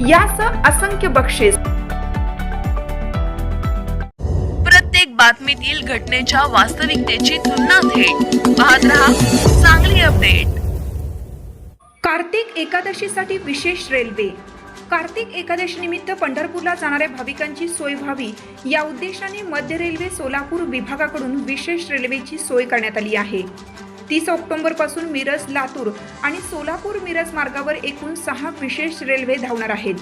यासह असंख्य बक्षीस. प्रत्येक बातमीतील घटनेच्या वास्तविकतेची तुलना थेट. पाहत रहा चांगली अपडेट. कार्तिक एकादशीसाठी विशेष रेल्वे. कार्तिक एकादशी निमित्त पंढरपूरला जाणाऱ्या भाविकांची सोय व्हावी या उद्देशाने मध्य रेल्वे सोलापूर विभागाकडून विशेष रेल्वेची सोय करण्यात आली आहे. तीस ऑक्टोबरपासून मिरज लातूर आणि सोलापूर मिरज मार्गावर एकूण सहा विशेष रेल्वे धावणार आहेत.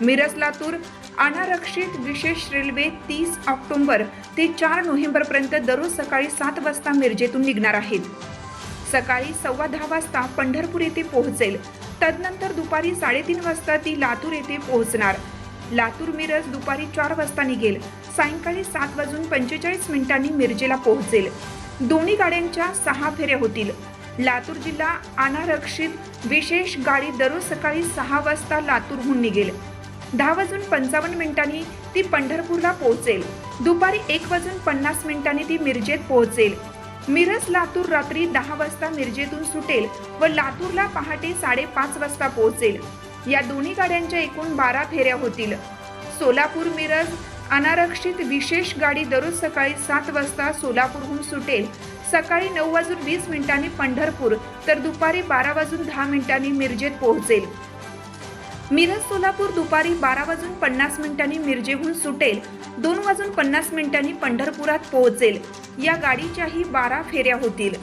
मिरज लातूर अनारक्षित विशेष रेल्वे तीस ऑक्टोबर ते चार नोव्हेंबरपर्यंत दररोज सकाळी सात वाजता मिरजेतून निघणार आहेत. सकाळी सव्वा दहा वाजता पंढरपूर येथे पोहोचेल. तदनंतर दुपारी साडेतीन वाजता ती लातूर येथे पोहोचणार. लातूर मिरज दुपारी चार वाजता निघेल. सायंकाळी सात वाजून पंचेचाळीस मिनिटांनी मिरजेला पोहोचेल. दोन्ही गाड्यांच्या सहा फेऱ्या होतील. लातूर जिल्हा अनारक्षित विशेष गाडी दररोज सकाळी सहा वाजता लातूरहून निघेल. दहा वाजून पंचावन्न मिनिटांनी ती पंढरपूरला पोहोचेल. दुपारी एक वाजून पन्नास मिनिटांनी ती मिरजेत पोहोचेल. मिरज लातूर रात्री दहा वाजता मिरजेतून सुटेल व लातूरला पहाटे साडेपाच वाजता पोहोचेल. या दोन्ही गाड्यांच्या एकूण बारा फेऱ्या होतील. सोलापूर मिरज अनारक्षित विशेष गाडी दररोज सकाळी सात वाजता सोलापूरहून सुटेल. सकाळी नऊ वाजून वीस मिनिटांनी पंढरपूर तर दुपारी बारा वाजून दहा मिनिटांनी मिरजेत पोहोचेल. मिरज सोलापूर दुपारी बारा वाजून पन्नास मिनिटांनी मिरजेहून सुटेल. दोन वाजून पन्नास मिनिटांनी पंढरपुरात पोहोचेल. या गाडीच्याही बारा फेऱ्या होतील.